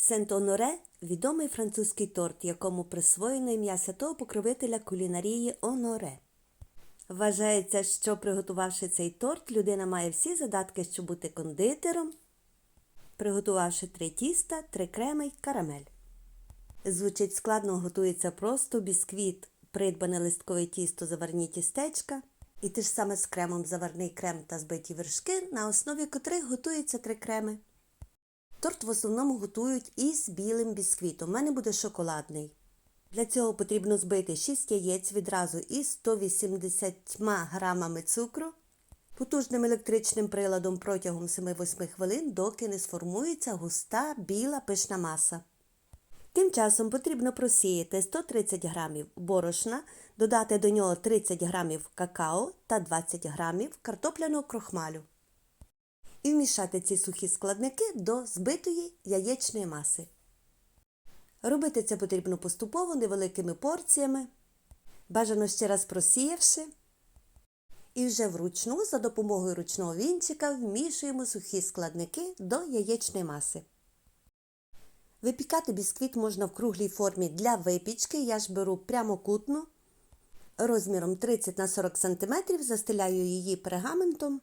Сент-Оноре відомий французький торт, якому присвоєно ім'я святого покровителя кулінарії Оноре. Вважається, що приготувавши цей торт, людина має всі задатки, щоб бути кондитером, приготувавши три тіста, три креми й карамель. Звучить складно, готується просто бісквіт, придбане листкове тісто, заварні тістечка, і те ж саме з кремом заварний крем та збиті вершки, на основі котрих готуються три креми. Торт в основному готують із білим бісквітом. У мене буде шоколадний. Для цього потрібно збити 6 яєць відразу із 180 грамами цукру, потужним електричним приладом протягом 7-8 хвилин, доки не сформується густа біла пишна маса. Тим часом потрібно просіяти 130 грамів борошна, додати до нього 30 грамів какао та 20 грамів картопляного крохмалю. І вмішати ці сухі складники до збитої яєчної маси. Робити це потрібно поступово невеликими порціями, бажано ще раз просіявши. І вже вручну за допомогою ручного вінчика вмішуємо сухі складники до яєчної маси. Випікати бісквіт можна в круглій формі для випічки. Я ж беру прямокутну розміром 30 на 40 см, застеляю її пергаментом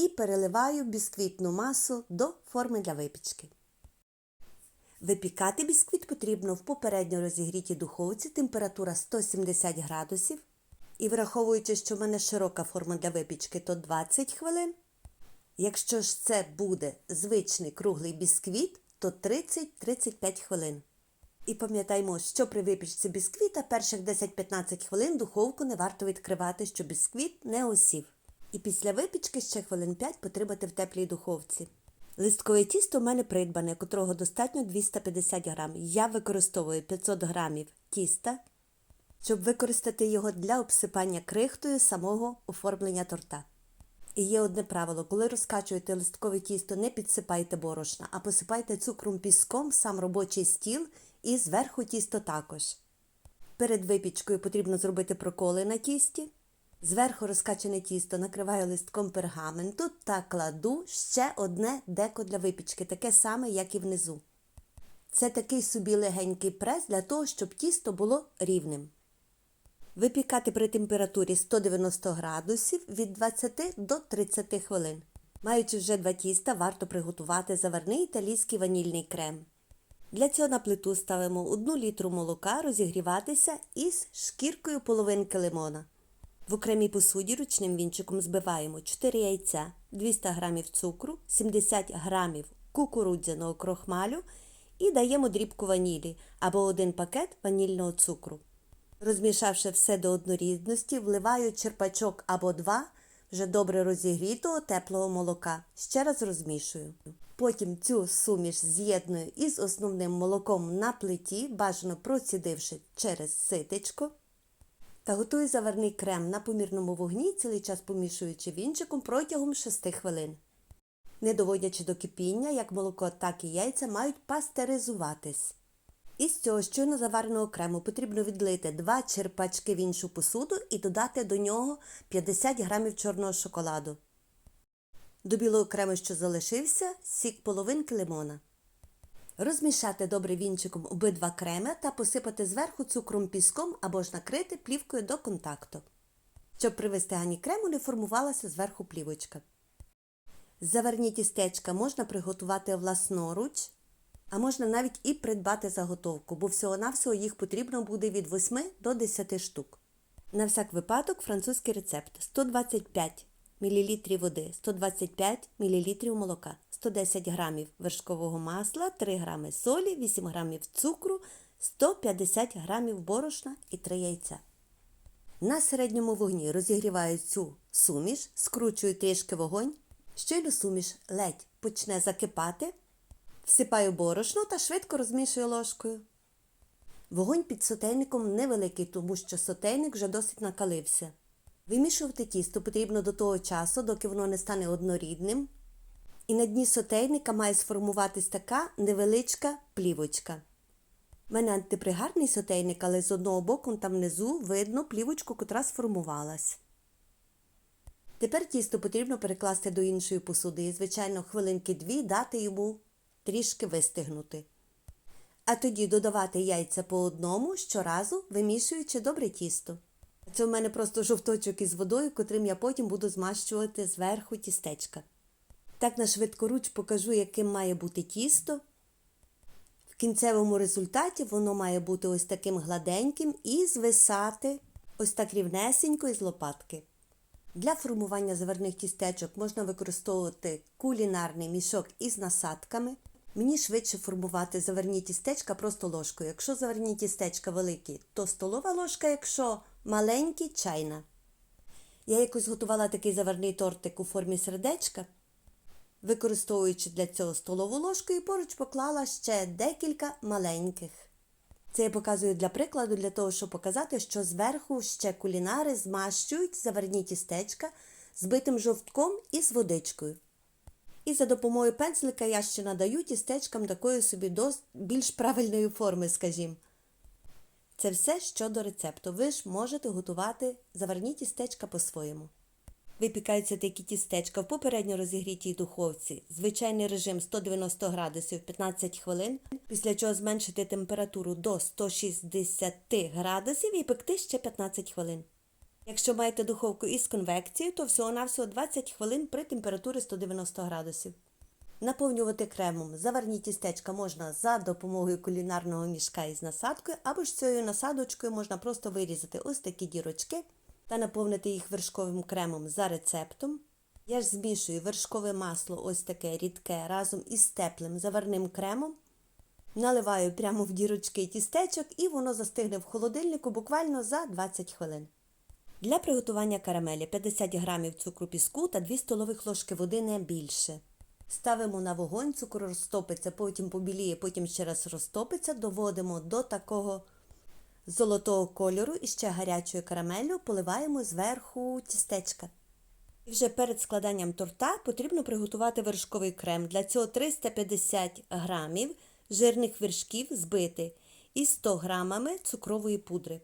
і переливаю бісквітну масу до форми для випічки. Випікати бісквіт потрібно в попередньо розігрітій духовці, температура 170 градусів. І враховуючи, що в мене широка форма для випічки, то 20 хвилин. Якщо ж це буде звичний круглий бісквіт, то 30-35 хвилин. І пам'ятаймо, що при випічці бісквіта перших 10-15 хвилин духовку не варто відкривати, щоб бісквіт не осів. І після випічки ще хвилин 5 потримати в теплій духовці. Листкове тісто в мене придбане, котрого достатньо 250 грам. Я використовую 500 грамів тіста, щоб використати його для обсипання крихтою самого оформлення торта. І є одне правило, коли розкачуєте листкове тісто, не підсипайте борошна, а посипайте цукром піском сам робочий стіл і зверху тісто також. Перед випічкою потрібно зробити проколи на тісті. Зверху розкачане тісто накриваю листком пергаменту та кладу ще одне деко для випічки, таке саме, як і внизу. Це такий собі легенький прес для того, щоб тісто було рівним. Випікати при температурі 190 градусів від 20 до 30 хвилин. Маючи вже два тіста, варто приготувати заварний італійський ванільний крем. Для цього на плиту ставимо 1 літру молока розігріватися із шкіркою половинки лимона. В окремій посуді ручним вінчиком збиваємо 4 яйця, 200 г цукру, 70 г кукурудзяного крохмалю і даємо дрібку ванілі або один пакет ванільного цукру. Розмішавши все до однорідності, вливаю черпачок або два вже добре розігрітого теплого молока. Ще раз розмішую. Потім цю суміш з'єдную із основним молоком на плиті, бажано процідивши через ситечко. Та готую заварний крем на помірному вогні, цілий час помішуючи вінчиком протягом 6 хвилин. Не доводячи до кипіння, як молоко, так і яйця мають пастеризуватись. Із цього щойно завареного крему потрібно відлити 2 черпачки в іншу посуду і додати до нього 50 грамів чорного шоколаду. До білого крему, що залишився, сік половинки лимона. Розмішати добре вінчиком обидва креми та посипати зверху цукром піском або ж накрити плівкою до контакту, щоб при вистиганні крему не формувалася зверху плівочка. Заварні тістечка можна приготувати власноруч, а можна навіть і придбати заготовку, бо всього-навсього їх потрібно буде від 8 до 10 штук. На всяк випадок французький рецепт 125 мл води, 125 мл молока, 110 г вершкового масла, 3 г солі, 8 г цукру, 150 г борошна і 3 яйця. На середньому вогні розігріваю цю суміш, скручую трішки вогонь, щойно суміш ледь почне закипати, всипаю борошно та швидко розмішую ложкою. Вогонь під сотейником невеликий, тому що сотейник вже досить накалився. Вимішувати тісто потрібно до того часу, доки воно не стане однорідним. І на дні сотейника має сформуватись така невеличка плівочка. У мене антипригарний сотейник, але з одного боку там внизу видно плівочку, котра сформувалась. Тепер тісто потрібно перекласти до іншої посуди і, звичайно, хвилинки дві дати йому трішки вистигнути. А тоді додавати яйця по одному щоразу, вимішуючи добре тісто. Це в мене просто жовточок із водою, котрим я потім буду змащувати зверху тістечка. Так на швидкоруч покажу, яким має бути тісто. В кінцевому результаті воно має бути ось таким гладеньким і звисати ось так рівнесенько із лопатки. Для формування заварних тістечок можна використовувати кулінарний мішок із насадками. Мені швидше формувати заварні тістечка просто ложкою. Якщо заварні тістечка великі, то столова ложка, якщо маленькі чайна. Я якось готувала такий заварний тортик у формі сердечка, використовуючи для цього столову ложку і поруч поклала ще декілька маленьких. Це я показую для прикладу, для того, щоб показати, що зверху ще кулінари змащують заварні тістечка з битим жовтком і з водичкою. І за допомогою пензлика я ще надаю тістечкам такої собі дос... більш правильної форми, скажімо. Це все щодо рецепту. Ви ж можете готувати заварні тістечка по-своєму. Випікаються такі тістечка в попередньо розігрітій духовці, звичайний режим 190 градусів 15 хвилин, після чого зменшити температуру до 160 градусів і пекти ще 15 хвилин. Якщо маєте духовку із конвекцією, то всього-навсього 20 хвилин при температурі 190 градусів. Наповнювати кремом заварні тістечка можна за допомогою кулінарного мішка із насадкою, або ж цією насадочкою можна просто вирізати ось такі дірочки та наповнити їх вершковим кремом за рецептом. Я ж змішую вершкове масло, ось таке рідке, разом із теплим заварним кремом. Наливаю прямо в дірочки тістечок і воно застигне в холодильнику буквально за 20 хвилин. Для приготування карамелі 50 г цукру піску та 2 столових ложки води не більше. Ставимо на вогонь, цукор розтопиться, потім побіліє, потім ще раз розтопиться, доводимо до такого золотого кольору і ще гарячою карамеллю поливаємо зверху тістечка. І вже перед складанням торта потрібно приготувати вершковий крем. Для цього 350 грамів жирних вершків збити і 100 грамами цукрової пудри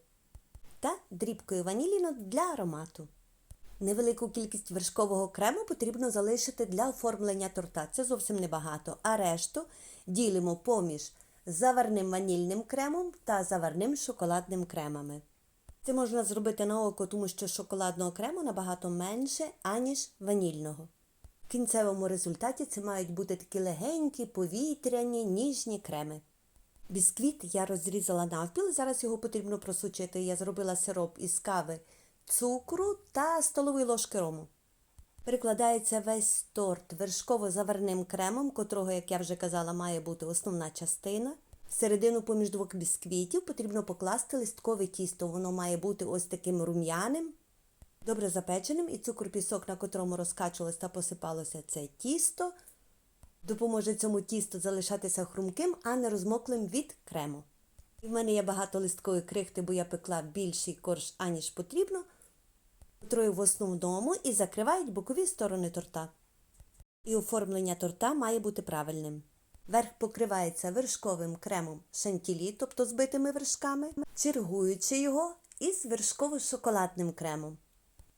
та дрібкою ваніліну для аромату. Невелику кількість вершкового крему потрібно залишити для оформлення торта. Це зовсім небагато. А решту ділимо поміж заварним ванільним кремом та заварним шоколадним кремами. Це можна зробити на око, тому що шоколадного крему набагато менше, аніж ванільного. В кінцевому результаті це мають бути такі легенькі, повітряні, ніжні креми. Бісквіт я розрізала навпіл, зараз його потрібно просучити. Я зробила сироп із кави, цукру та столової ложки рому. Перекладається весь торт вершково-заварним кремом, котрого, як я вже казала, має бути основна частина. Всередину поміж двох бісквітів потрібно покласти листкове тісто. Воно має бути ось таким рум'яним, добре запеченим, і цукор пісок, на котрому розкачувалось та посипалося це тісто, допоможе цьому тісту залишатися хрумким, а не розмоклим від крему. І в мене є багато листкової крихти, бо я пекла більший корж, аніж потрібно котрою в основному і закривають бокові сторони торта. І оформлення торта має бути правильним. Верх покривається вершковим кремом шантілі, тобто збитими вершками, чергуючи його із вершково-шоколадним кремом,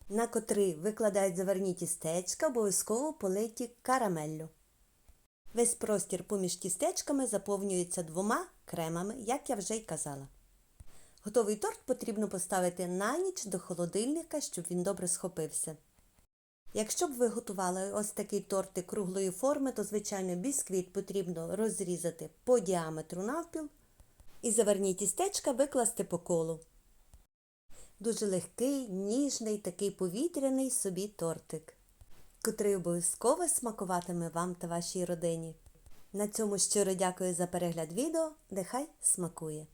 на котрий викладають заварні тістечка, обов'язково политі карамеллю. Весь простір поміж тістечками заповнюється двома кремами, як я вже й казала. Готовий торт потрібно поставити на ніч до холодильника, щоб він добре схопився. Якщо б ви готували ось такий тортик круглої форми, то, звичайно, бісквіт потрібно розрізати по діаметру навпіл і заварні тістечка викласти по колу. Дуже легкий, ніжний, такий повітряний собі тортик, котрий обов'язково смакуватиме вам та вашій родині. На цьому щиро дякую за перегляд відео. Нехай смакує!